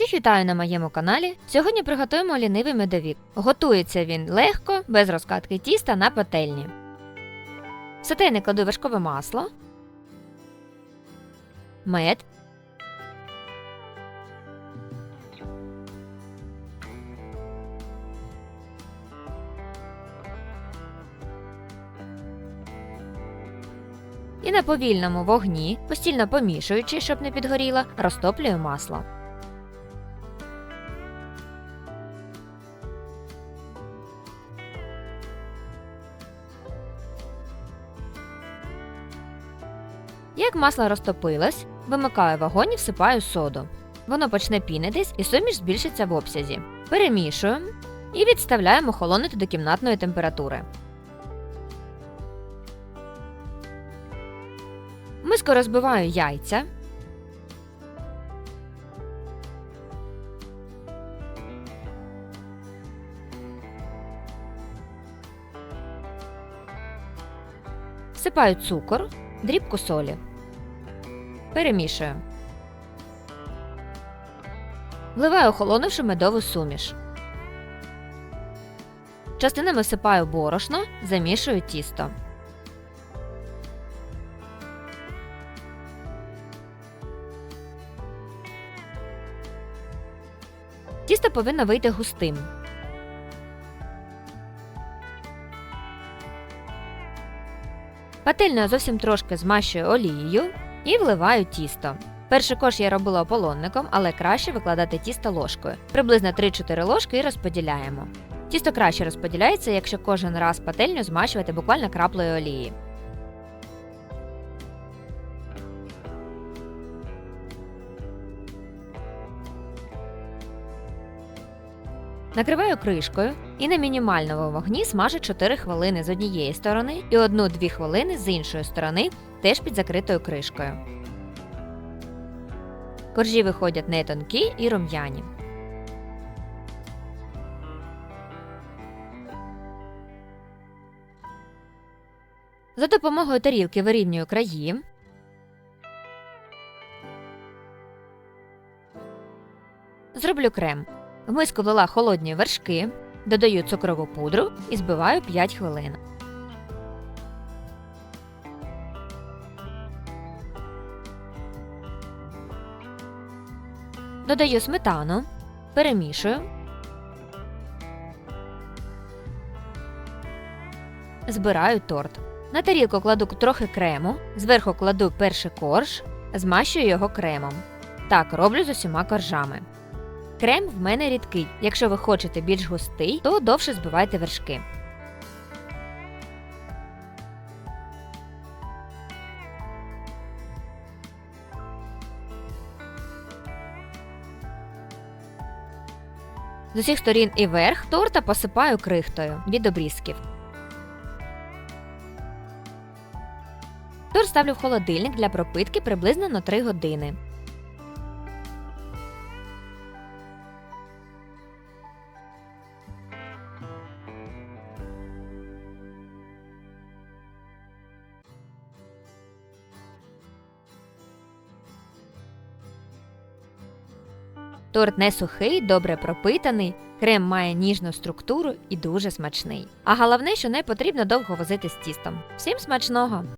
Всіх вітаю на моєму каналі. Сьогодні приготуємо лінивий медовік. Готується він легко, без розкатки тіста на пательні. В сотейник кладу вершкове масло, мед, і на повільному вогні, постійно помішуючи, щоб не підгоріло, розтоплюю масло. Як масло розтопилось, вимикаю вогонь і всипаю соду. Воно почне пінитись і суміш збільшиться в обсязі. Перемішуємо і відставляємо охолонути до кімнатної температури. Миску розбиваю яйця. Всипаю цукор, дрібку солі. Перемішую. Вливаю охолонувши медову суміш. Частинами всипаю борошно, замішую тісто. Тісто повинно вийти густим. Пательнею зовсім трошки змащую олією і вливаю тісто. Перший кош я робила ополонником, але краще викладати тісто ложкою. Приблизно 3-4 ложки і розподіляємо. Тісто краще розподіляється, якщо кожен раз пательню змащувати буквально краплею олії. Накриваю кришкою і на мінімальному вогні смажу 4 хвилини з однієї сторони і 1-2 хвилини з іншої сторони, теж під закритою кришкою. Коржі виходять не тонкі і рум'яні. За допомогою тарілки вирівнюю краї. Зроблю крем. В миску влила холодні вершки, додаю цукрову пудру і збиваю 5 хвилин. Додаю сметану, перемішую. Збираю торт. На тарілку кладу трохи крему, зверху кладу перший корж, змащую його кремом. Так роблю з усіма коржами. Крем в мене рідкий. Якщо ви хочете більш густий, то довше збивайте вершки. З усіх сторін і верх торта посипаю крихтою від обрізків. Торт ставлю в холодильник для пропитки приблизно на 3 години. Торт не сухий, добре пропитаний, крем має ніжну структуру і дуже смачний. А головне, що не потрібно довго возити з тістом. Всім смачного!